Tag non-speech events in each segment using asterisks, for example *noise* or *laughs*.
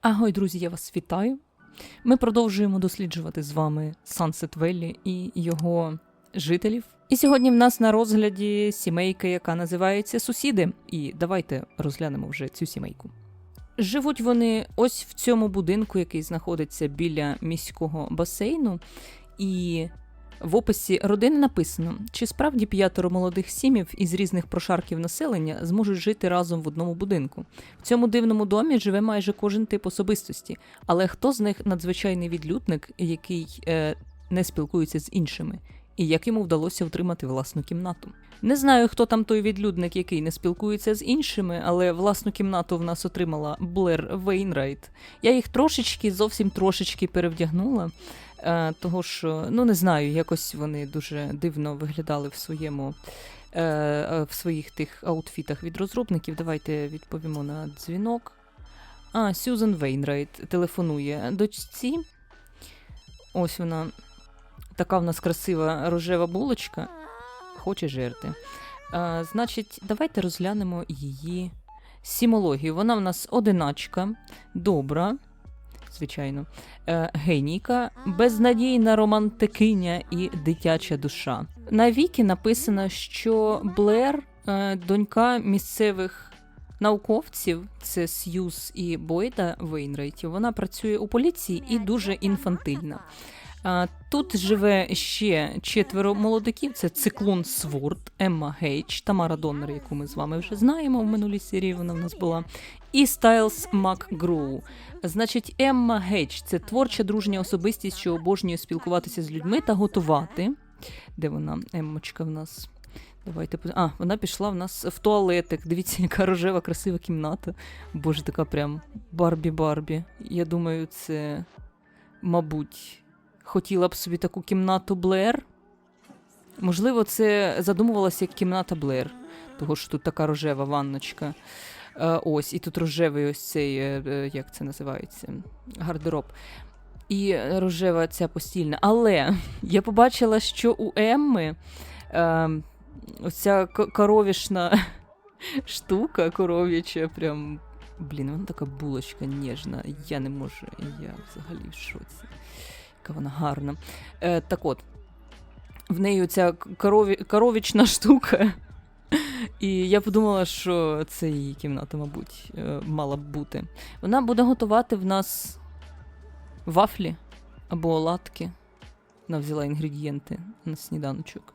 Агой, друзі, я вас вітаю. Ми продовжуємо досліджувати з вами Sunset Valley і його жителів. І сьогодні в нас на розгляді сімейка, яка називається Сусіди. І давайте розглянемо вже цю сімейку. Живуть вони ось в цьому будинку, який знаходиться біля міського басейну. І в описі родини написано, чи справді п'ятеро молодих сімів із різних прошарків населення зможуть жити разом в одному будинку. В цьому дивному домі живе майже кожен тип особистості, але хто з них надзвичайний відлюдник, який е, не спілкується з іншими, і як йому вдалося втримати власну кімнату? Не знаю, хто там той відлюдник, який не спілкується з іншими, але власну кімнату в нас отримала Блер Вейнрайт. Я їх трошечки, зовсім трошечки перевдягнула. Е, того що, ну не знаю, якось вони дуже дивно виглядали в своєму е, е, в своїх тих аутфітах від розробників. Давайте відповімо на дзвінок. А, Сюзан Вейнрайт телефонує дочці. Ось вона. Така в нас красива рожева булочка. Хоче жерти. А, значить, давайте розглянемо її сімологію. Вона в нас одиначка, добра, звичайно, е, генійка, безнадійна романтикиня і дитяча душа. На віки написано, що Блер, е, донька місцевих науковців, це Сьюз і Бойда Вейнрейтів, вона працює у поліції і дуже інфантильна. Тут живе ще четверо молодиків: це циклон Сворд, Емма Гейдж, Тамара Доннер, яку ми з вами вже знаємо в минулій серії. Вона в нас була, і Стайлс Макгроу. Значить, Емма Гейдж це творча дружня особистість, що обожнює спілкуватися з людьми та готувати. Де вона, Еммочка, в нас? Давайте А, вона пішла в нас в туалетик. Дивіться, яка рожева, красива кімната. Боже, така прям Барбі-Барбі. Я думаю, це, мабуть, хотіла б собі таку кімнату Блер. Можливо, це задумувалося як кімната Блер, того що тут така рожева ванночка. Е, ось, і тут рожевий ось цей, е, е, як це називається, гардероб. І рожева ця постільна. Але *laughs* я побачила, що у Емми е, оця коровішна *laughs* штука коров'яча, прям. Блін, вона така булочка ніжна. Я не можу. Я взагалі в шоці. Яка вона гарна. Е, так от, в неї ця корові, коровічна штука. І я подумала, що це її кімната, мабуть, е, мала б бути. Вона буде готувати в нас вафлі або оладки. Вона взяла інгредієнти на сніданочок.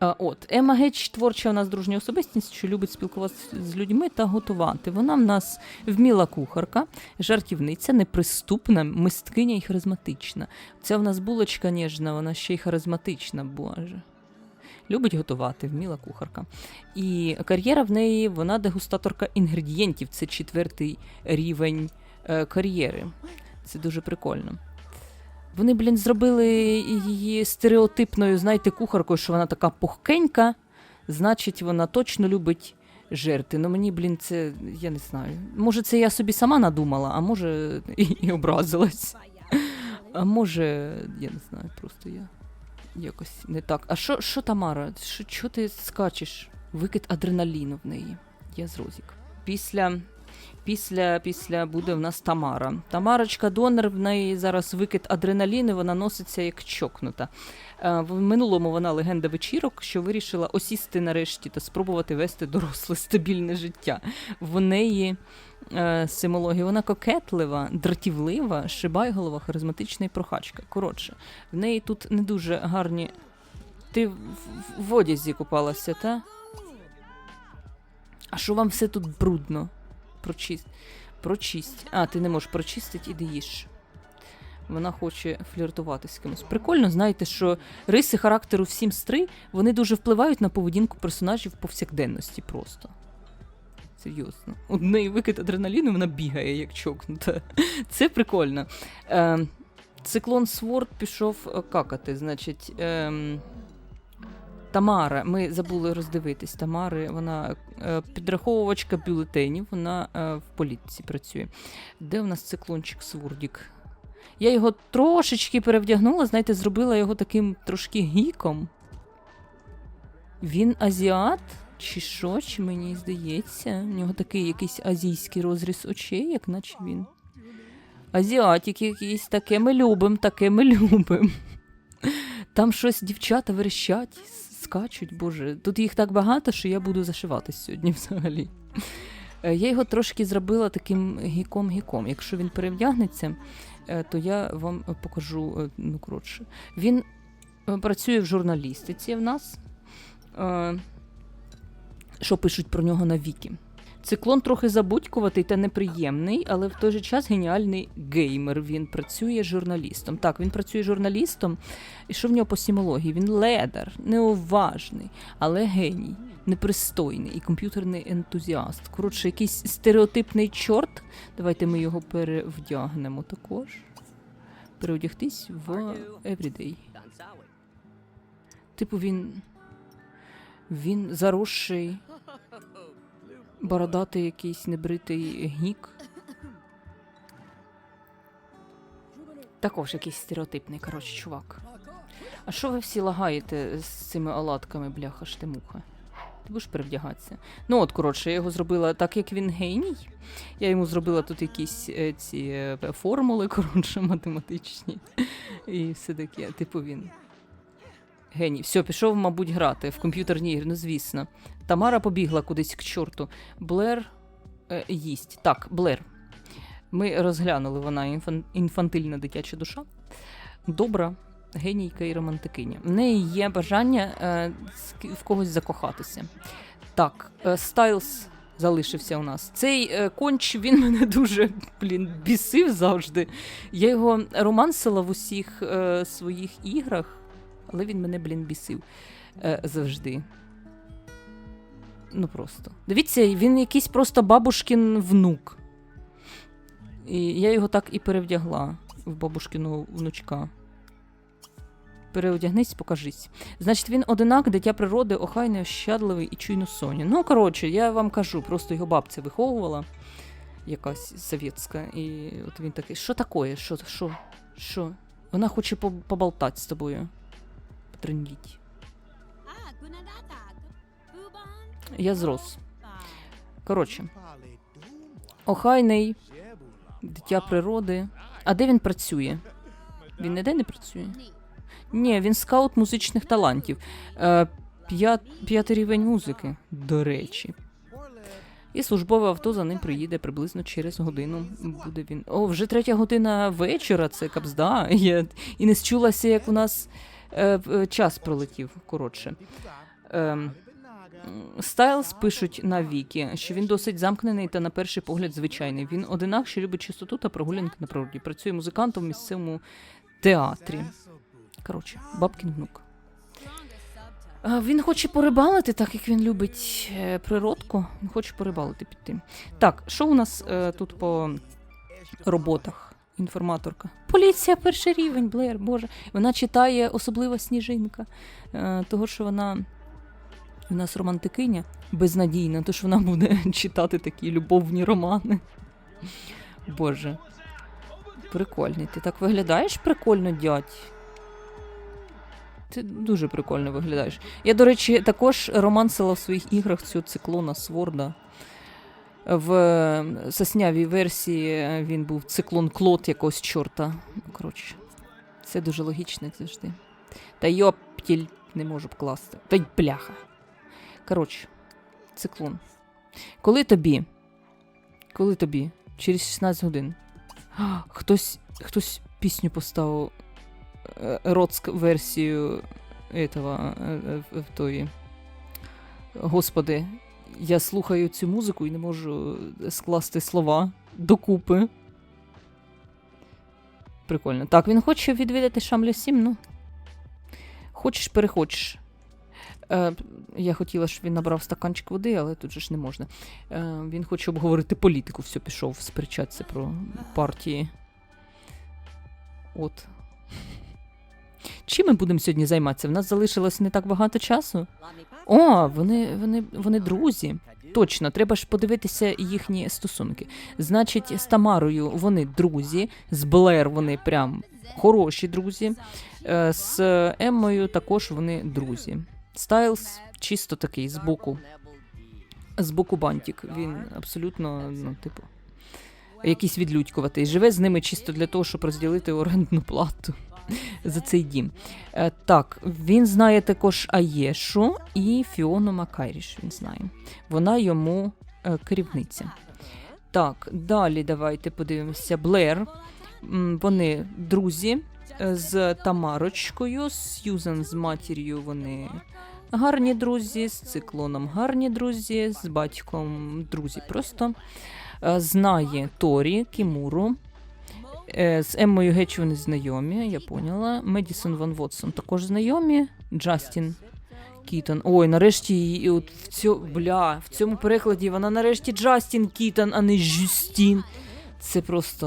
От, Ема Гетч творча у нас дружня особистість, що любить спілкуватися з людьми та готувати. Вона в нас вміла кухарка, жартівниця, неприступна, мисткиня і харизматична. Ця в нас булочка ніжна, вона ще й харизматична, боже. Любить готувати, вміла кухарка. І кар'єра в неї, вона дегустаторка інгредієнтів. Це четвертий рівень е, кар'єри. Це дуже прикольно. Вони, блін, зробили її стереотипною, знаєте, кухаркою, що вона така пухкенька, значить, вона точно любить жерти. Ну мені, блін, це я не знаю. Може, це я собі сама надумала, а може і, і образилась. А може, я не знаю, просто я якось не так. А що, що Тамара? Що, що ти скачеш? Викид адреналіну в неї. Я з Розік. Після, після, після буде в нас Тамара. Тамарочка Донор, в неї зараз викид адреналіну, вона носиться як чокнута. Е, В минулому вона легенда вечірок, що вирішила осісти нарешті та спробувати вести доросле стабільне життя. В неї е, симологія, вона кокетлива, дратівлива, шибайголова, харизматична і прохачка. Коротше, в неї тут не дуже гарні. Ти в, в- в одязі купалася, та? А що вам все тут брудно? Прочисть. Прочисть. А, ти не можеш прочистити, іди їж. Вона хоче фліртувати з кимось. Прикольно, знаєте, що риси характеру в Sims 3 вони дуже впливають на поведінку персонажів повсякденності просто. Серйозно. У неї викид адреналіну, вона бігає, як чокнута. *laughs* Це прикольно. Е, циклон Сворд пішов какати. Значить, е, Тамара, ми забули роздивитись. Тамари, вона підраховувачка бюлетенів, вона е, в політиці працює. Де у нас циклончик Свордік? Я його трошечки перевдягнула, знаєте, зробила його таким трошки гіком. Він азіат? Чи що? Чи мені здається? У нього такий якийсь азійський розріз очей, як наче він Азіатик якийсь, таке ми любим, таке ми любим. Там щось дівчата верещать, скачуть, боже. Тут їх так багато, що я буду зашиватись сьогодні *laughs* взагалі. Е, Я його трошки зробила таким гіком-гіком. Якщо він перевдягнеться, е, то я вам покажу, е, ну коротше. Він працює в журналістиці в нас. Що пишуть про нього на вікі. Циклон трохи забудькуватий та неприємний, але в той же час геніальний геймер. Він працює журналістом. Так, він працює журналістом. І що в нього по сімології? Він ледар, неуважний, але геній, непристойний і комп'ютерний ентузіаст. Коротше, якийсь стереотипний чорт. Давайте ми його перевдягнемо також. Переодягтись в Everyday. Типу він. Він заросший, бородатий якийсь небритий гнік. Також якийсь стереотипний, коротше, чувак. А що ви всі лагаєте з цими оладками, бляха штемуха? Ти будеш перевдягатися? Ну от, коротше, я його зробила так, як він геній. Я йому зробила тут якісь е, ці е, формули, коротше, *laughs* математичні. І все таке, типу він. Геній. Все, пішов, мабуть, грати в комп'ютерні ігри, ну звісно. Тамара побігла кудись к чорту. Блер е, їсть. Так, Блер. Ми розглянули вона інфан... інфантильна дитяча душа. Добра, генійка і романтикиня. В неї є бажання е, в когось закохатися. Так, е, Стайлз залишився у нас. Цей е, конч він мене дуже блін, бісив завжди. Я його романсила в усіх е, своїх іграх, але він мене, блін, бісив е, завжди. Ну просто. Дивіться, він якийсь просто бабушкин внук. І я його так і перевдягла в бабушкиного внучка. Переодягнись, покажись. Значить, він одинак, дитя природи, охайний, ощадливий і чуйно соня. Ну, коротше, я вам кажу, просто його бабця виховувала, якась совєтська, і от він такий, що таке? Що, що, що? Вона хоче поб- поболтати з тобою. Потрендіть. Я зрос. Коротше, охайний, дитя природи. А де він працює? Він ніде не працює? Ні, він скаут музичних талантів. Е, п'ятий рівень музики, до речі. І службове авто за ним приїде приблизно через годину. Буде він. О, вже третя година вечора, це капзда. *laughs* Я і не счулася, як у нас е, е, час пролетів. Коротше. Ем, Стайлз пишуть на Вікі, що він досить замкнений та на перший погляд звичайний. Він одинак, що любить чистоту та прогулянки на природі. Працює музикантом в місцевому театрі. Коротше, бабкін внук. Він хоче порибалити, так як він любить е, природку. Він хоче порибалити піти. Так, що у нас е, тут по роботах? Інформаторка. Поліція перший рівень, Блер, Боже. Вона читає особлива сніжинка. Е, того, що вона у нас романтикиня безнадійна, тож вона буде *laughs* читати такі любовні романи. Боже. Прикольний. Ти так виглядаєш прикольно, дядь. Ти дуже прикольно виглядаєш. Я, до речі, також романсила в своїх іграх цього циклона Сворда. В соснявій версії е, він був циклон Клод якогось чорта. Ну, Коротше, це дуже логічно, як завжди. Та йоптіль не можу вкласти. Та й бляха. Коротше, циклон. Коли тобі? Коли тобі? Через 16 годин. Хтось, хтось пісню поставив е, родськ версію этого, е, в- в тої. Господи, я слухаю цю музику і не можу скласти слова докупи. Прикольно. Так, він хоче відвідати Шамлю 7, ну. Хочеш, перехочеш. Е, я хотіла, щоб він набрав стаканчик води, але тут же ж не можна. Е, він хоче обговорити політику, все пішов сперечатися про партії. От. Чим ми будемо сьогодні займатися? В нас залишилось не так багато часу. О, вони, вони, вони друзі. Точно, треба ж подивитися їхні стосунки. Значить, з Тамарою вони друзі, з Блер вони прям хороші друзі. Е, З Еммою також вони друзі. Стайлз чисто такий збоку. З боку бантик. Він абсолютно, ну, типу. якийсь відлюдькуватий. Живе з ними чисто для того, щоб розділити орендну плату за цей дім. Е, так, він знає також Аєшу і Фіону Макайріш. Він знає. Вона йому е, керівниця. Так, далі давайте подивимося. Блер. Вони друзі е, з Тамарочкою, з Сьюзан з матір'ю вони гарні друзі, з циклоном гарні друзі, з батьком друзі просто. Знає Торі, Кімуру. Е, З Еммою Гетч вони знайомі, я поняла. Медісон Ван Вотсон також знайомі. Джастін Кітон. Ой, нарешті її от в цьому, бля, в цьому перекладі вона нарешті Джастін Кітон, а не Жюстін. Це просто,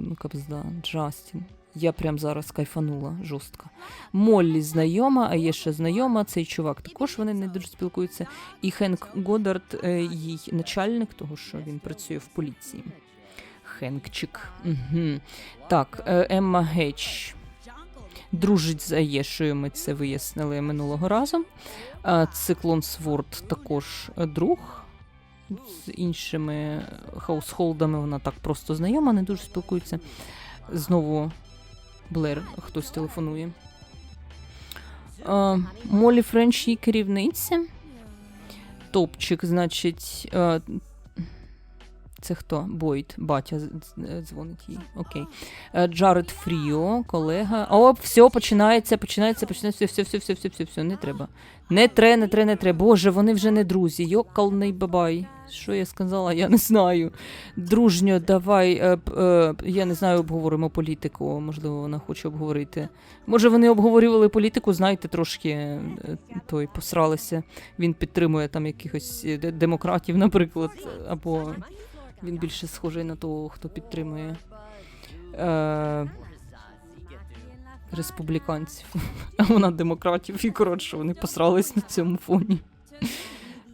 ну, капзда, Джастін. Я прям зараз кайфанула жорстко. Моллі знайома, а є ще знайома. Цей чувак також вони не дуже спілкуються. І Хенк Годард, е, їй начальник, того що він працює в поліції. Хенкчик. Угу. Так, е, Емма Гетч дружить з Аєшою, ми це вияснили минулого разу. Е, Циклон Сворд також е, друг. З іншими хаусхолдами вона так просто знайома, не дуже спілкується. Знову Блер, хтось телефонує. Молі Френч її керівниця. Топчик, значить. Е, Це хто? Бойд, батя з- дзвонить їй. Окей. Е, Джаред Фріо, колега. О, все, починається, починається, починається. Все, все, все, все, все, все, не треба. Не тре, не тре, не тре. Боже, вони вже не друзі. Йокалний бабай. Що я сказала, я не знаю. Дружньо, давай, е, е, я не знаю, обговоримо політику. Можливо, вона хоче обговорити. Може, вони обговорювали політику, знаєте, трошки е, той посралися. Він підтримує там якихось е, демократів, наприклад, або він більше схожий на того, хто підтримує е, республіканців, а вона демократів, і коротше, вони посрались на цьому фоні.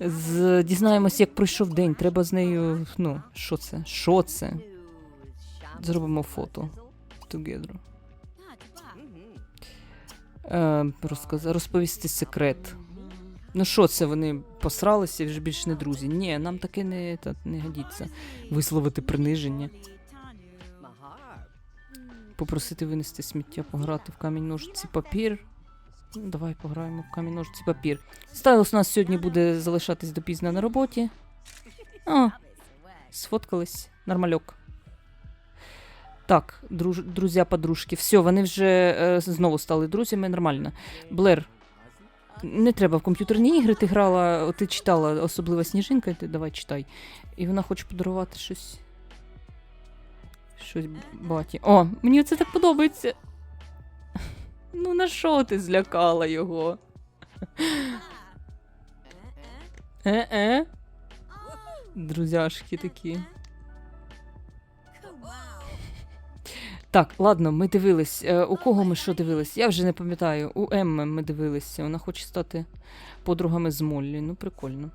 З, дізнаємось, як пройшов день. Треба з нею. Ну, що це? Що це? Зробимо фото together. Е, розказ... Розповісти секрет. Ну що це, вони посралися вже більш не друзі. Ні, нам таке не, та, не годиться. Висловити приниження. Попросити винести сміття, пограти в камінь ножиці папір. Ну, давай пограємо в камінь ножиці папір. Стайлус у нас сьогодні буде залишатись допізно на роботі. О, сфоткались. Нормальок. Так, друж... друзя-подружки. Все, вони вже е, знову стали друзями, нормально. Блер, не треба в комп'ютерні ігри. Ти грала, ти читала особлива сніжинка, ти давай читай. І вона хоче подарувати щось. Щось баті. О, мені це так подобається. Ну на що ти злякала його? Е-е. Друзяшки такі. Так, ладно, ми дивились. Е, у кого ми що дивились? Я вже не пам'ятаю. У Емми ми дивилися. Вона хоче стати подругами з Моллі. Ну, прикольно.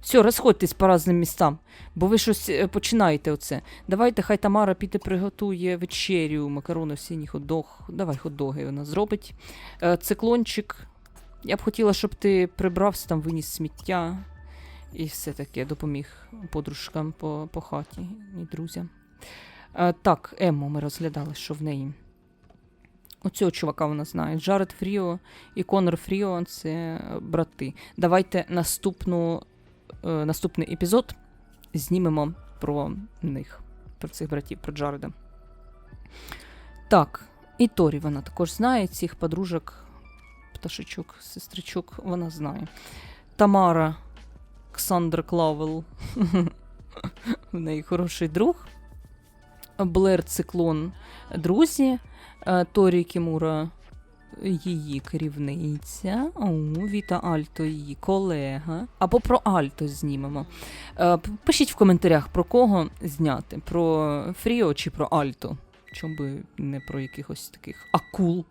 Все, розходьтесь по разним містам, бо ви щось е, починаєте оце. Давайте, хай Тамара піде приготує вечерю, макарони, сині хот-дог. Давай хот-доги вона зробить. Е, циклончик. Я б хотіла, щоб ти прибрався там, виніс сміття і все таке допоміг подружкам по, по хаті і друзям. Е, так, Емму ми розглядали, що в неї. Оцього чувака вона знає. Джаред Фріо і Конор Фріо це е, брати. Давайте наступну, е, наступний епізод знімемо про них, про цих братів, про Джареда. Так, і Торі вона також знає цих подружок, пташечок, сестричок, вона знає. Тамара Ксандра Клавел. *laughs* В неї хороший друг. Блер Циклон друзі. Е, Торі Кімура її керівниця. О, Віта Альто її колега. Або про Альто знімемо. Е, Пишіть в коментарях, про кого зняти: про Фріо чи про Альто. Чому би не про якихось таких акул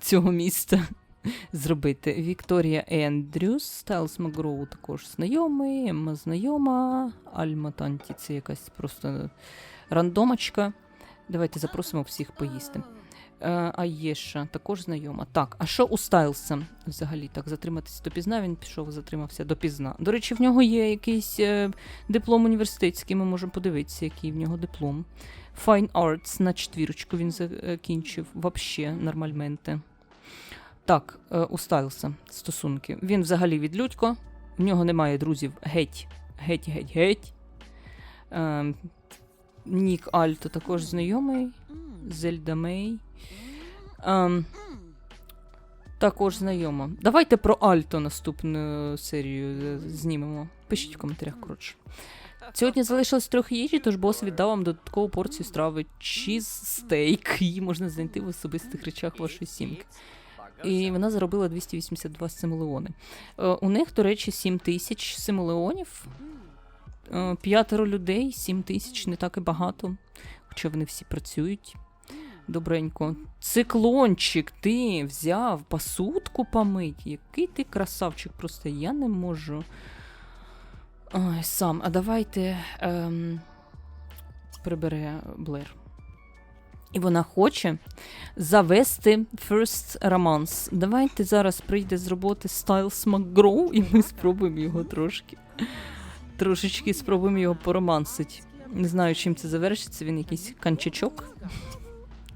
цього міста *laughs* зробити. Вікторія Ендрюс, Стайлс Макгроу також знайомий, Емма знайома, Альма Танті це якась просто рандомочка. Давайте запросимо всіх поїсти. Е, Аєша також знайома. Так, а що у Стайлса взагалі так затриматися допізна? Він пішов, затримався допізна. До речі, в нього є якийсь е, диплом університетський. Ми можемо подивитися, який в нього диплом. Fine Arts на четвірочку він закінчив. Вообще нормальменте. Так, е, у Стайлса стосунки. Він взагалі відлюдько. В нього немає друзів геть. Геть, геть, геть. Нік Альто також знайомий. Зельда Мей. Ем, також знайома. Давайте про Альто наступну серію е, знімемо. Пишіть в коментарях, коротше. Сьогодні залишилось трохи їжі, тож бос віддав вам додаткову порцію страви чіз стейк. Її можна знайти в особистих речах вашої сімки. І вона заробила 282 симулеони. Е, у них, до речі, 7 тисяч симулеонів. Е, П'ятеро людей, 7 тисяч, не так і багато. Хоча вони всі працюють. Добренько. Циклончик, ти взяв посудку помить. Який ти красавчик, просто я не можу. Ой, сам. А давайте ем, прибере Блер. І вона хоче завести First Romance. Давайте зараз прийде з роботи Стайлс Макгроу, і ми спробуємо його трошки. Трошечки спробуємо його поромансити. Не знаю, чим це завершиться. Він якийсь канчачок.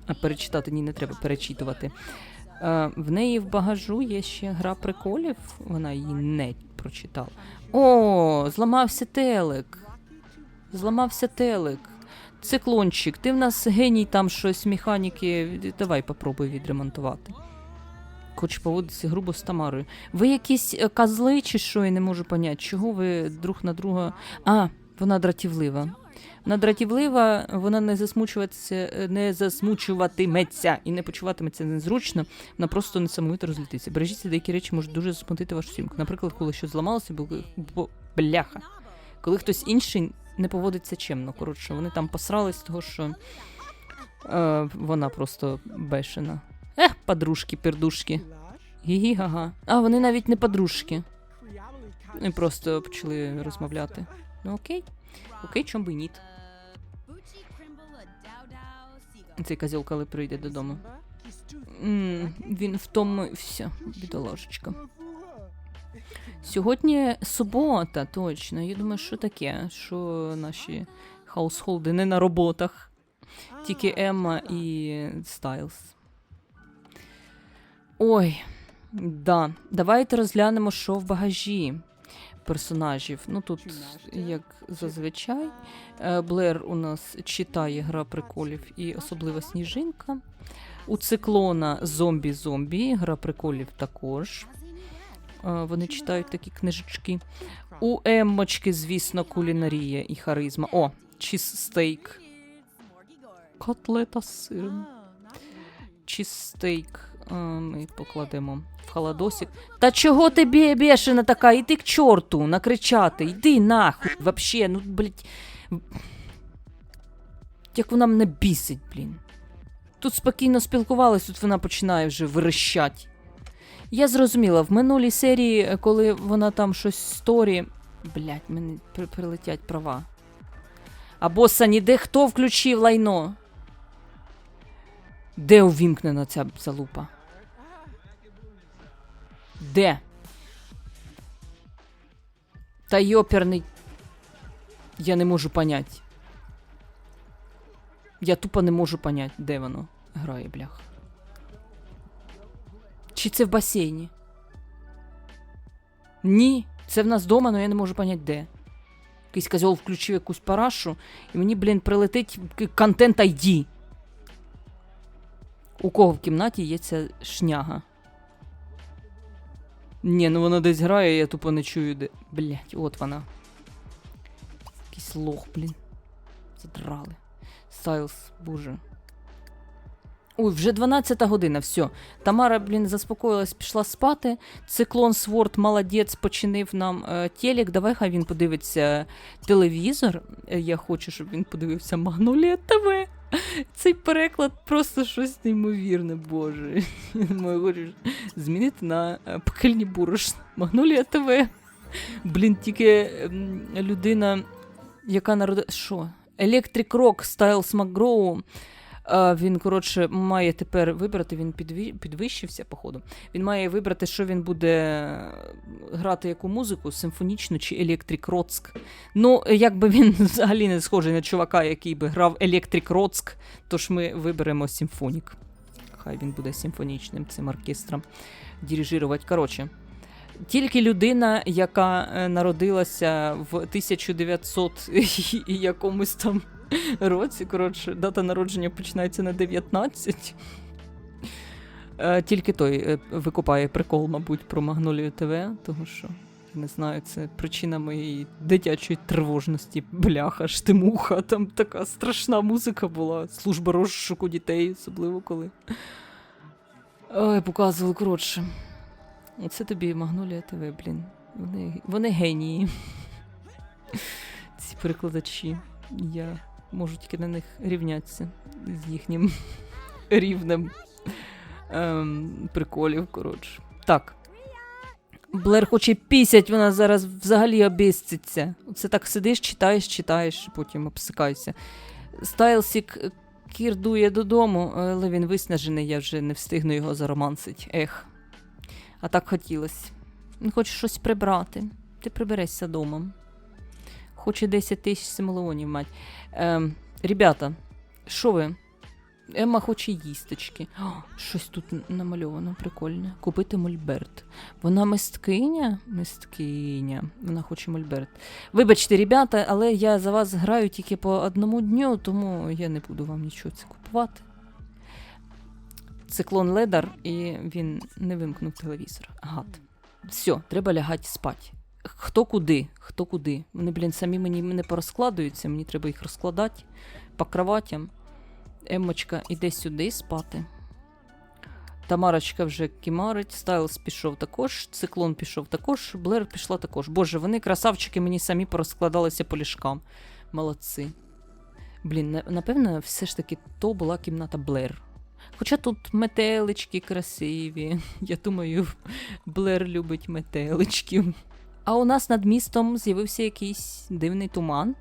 А перечитати ні, не треба перечитувати. Е, в неї в багажу є ще гра приколів. Вона її не прочитала. О, зламався телек. Зламався телек. Циклончик, ти в нас геній там щось механіки. Давай попробуй відремонтувати. Хоче поводитися грубо з Тамарою. Ви якісь е, козли чи що, я не можу поняти, чого ви друг на друга. А, вона дратівлива. Вона дратівлива, вона не засмучуватися, не засмучуватиметься і не почуватиметься незручно, вона просто несамовито розлітиться. Бережіться, деякі речі можуть дуже засмутити вашу сімку. Наприклад, коли щось зламалося, бо бляха. Коли хтось інший не поводиться чемно. Коротше, вони там посрались, того що е, вона просто бешена. Ех, подружки, пердушки. Гі-гі-га-га. А, вони навіть не подружки. Вони просто почали розмовляти. Ну окей. Окей, чом би ні. Цей козел, коли прийде додому. М, він втомився, бідолашечка. Сьогодні субота, точно. Я думаю, що таке? Що наші хаусхолди не на роботах. Тільки Емма і Стайлз. Ой, да. Давайте розглянемо, що в багажі персонажів. Ну тут, як зазвичай, е, Блер у нас читає гра приколів і особлива сніжинка. У циклона зомбі-зомбі, гра приколів також. Е, Вони читають такі книжечки. У Еммочки, звісно, кулінарія і харизма. О, чізстейк. Котлета з сиром. Чізстейк. Ми покладемо в холодосик. Та чого ти бешена така? Іди к чорту, накричати. Йди нахуй. Вообще, ну, блядь. Як вона мене бісить, блін. Тут спокійно спілкувались, тут вона починає вже верещать. Я зрозуміла, в минулій серії, коли вона там щось сторі. Блять, мені при- прилетять права. Або Сані, де хто включив лайно? Де увімкнена ця залупа? Де? Та йоперний. Я не можу понять. Я тупо не можу понять, де воно грає, блях. Чи це в басейні? Ні, це в нас вдома, але я не можу понять, де. Якийсь козьол включив якусь парашу, і мені, блін, прилетить контент ID. У кого в кімнаті є ця шняга? Ні, ну вона десь грає, я тупо не чую де. Блять, от вона. Якийсь лох, блін. Задрали. Сайлз, боже. Ой, вже 12 година, все. Тамара, блін, заспокоїлась, пішла спати. Циклон Сворд молодець починив нам е, телек. Давай хай він подивиться телевізор. Е, Я хочу, щоб він подивився Магнолія ТВ. *laughs* Цей переклад просто щось неймовірне, боже. *laughs* Змінити на е, пекельні борошна. Магнолія ТВ. Блін, тільки ем, людина, яка народила. Що? Електрик Рок Стайлс А, він, коротше, має тепер вибрати, він підвищився, походу. Він має вибрати, що він буде грати яку музику, симфонічну чи Електрик Роцк. Ну, якби він *laughs* взагалі не схожий на чувака, який би грав Електрик Роцк, тож ми виберемо симфонік. Хай він буде симфонічним цим оркестром дирижувати. Коротше. Тільки людина, яка е, народилася в 1900 *laughs* якомусь там *laughs* році, коротше, дата народження починається на 19. Е, Тільки той е, викупає прикол, мабуть, про Магнолію ТВ, тому що, не знаю, це причина моєї дитячої тривожності. Бляха, штимуха, там така страшна музика була, служба розшуку дітей, особливо коли. Ой, показували, коротше. Оце тобі Магнолія ТВ, блін. Вони, вони генії. Ці перекладачі. Я можу тільки на них рівнятися з їхнім *laughs* рівнем ем, приколів, коротше. Так. Блер хоче пісять, вона зараз взагалі обіститься. Це так сидиш, читаєш, читаєш, потім обсикаєшся. Стайлсік кірдує додому, але він виснажений, я вже не встигну його заромансить. Ех. А так хотілося. Він хоче щось прибрати. Ти приберешся домом. Хоче 10 тисяч симолеонів мать. Ем, ребята, що ви? Емма хоче їсточки. О, щось тут намальовано прикольне. Купити мольберт. Вона мисткиня? Мисткиня. Вона хоче мольберт. Вибачте, ребята, але я за вас граю тільки по одному дню, тому я не буду вам нічого це купувати. Циклон ледар, і він не вимкнув телевізор. Гад. Все, треба лягати спати. Хто куди, хто куди. Вони, блін, самі мені не порозкладуються, мені треба їх розкладати по кроватям. Еммочка іде сюди спати. Тамарочка вже кімарить, Стайлс пішов також, циклон пішов також, Блер пішла також. Боже, вони красавчики мені самі порозкладалися по ліжкам. Молодці. Блін, напевно, все ж таки то була кімната Блер. Хоча тут метелички красиві. *laughs* Я думаю, Блер любить метеличків. А у нас над містом з'явився якийсь дивний туман.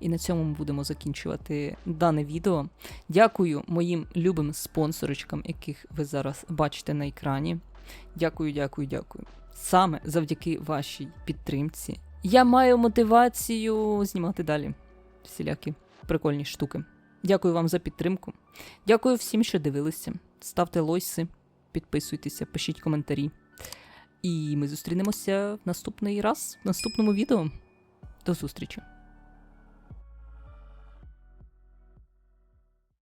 І на цьому ми будемо закінчувати дане відео. Дякую моїм любим спонсорочкам, яких ви зараз бачите на екрані. Дякую, дякую, дякую. Саме завдяки вашій підтримці я маю мотивацію знімати далі всілякі прикольні штуки. Дякую вам за підтримку. Дякую всім, що дивилися. Ставте лойси, підписуйтеся, пишіть коментарі. І ми зустрінемося в наступний раз, в наступному відео. До зустрічі!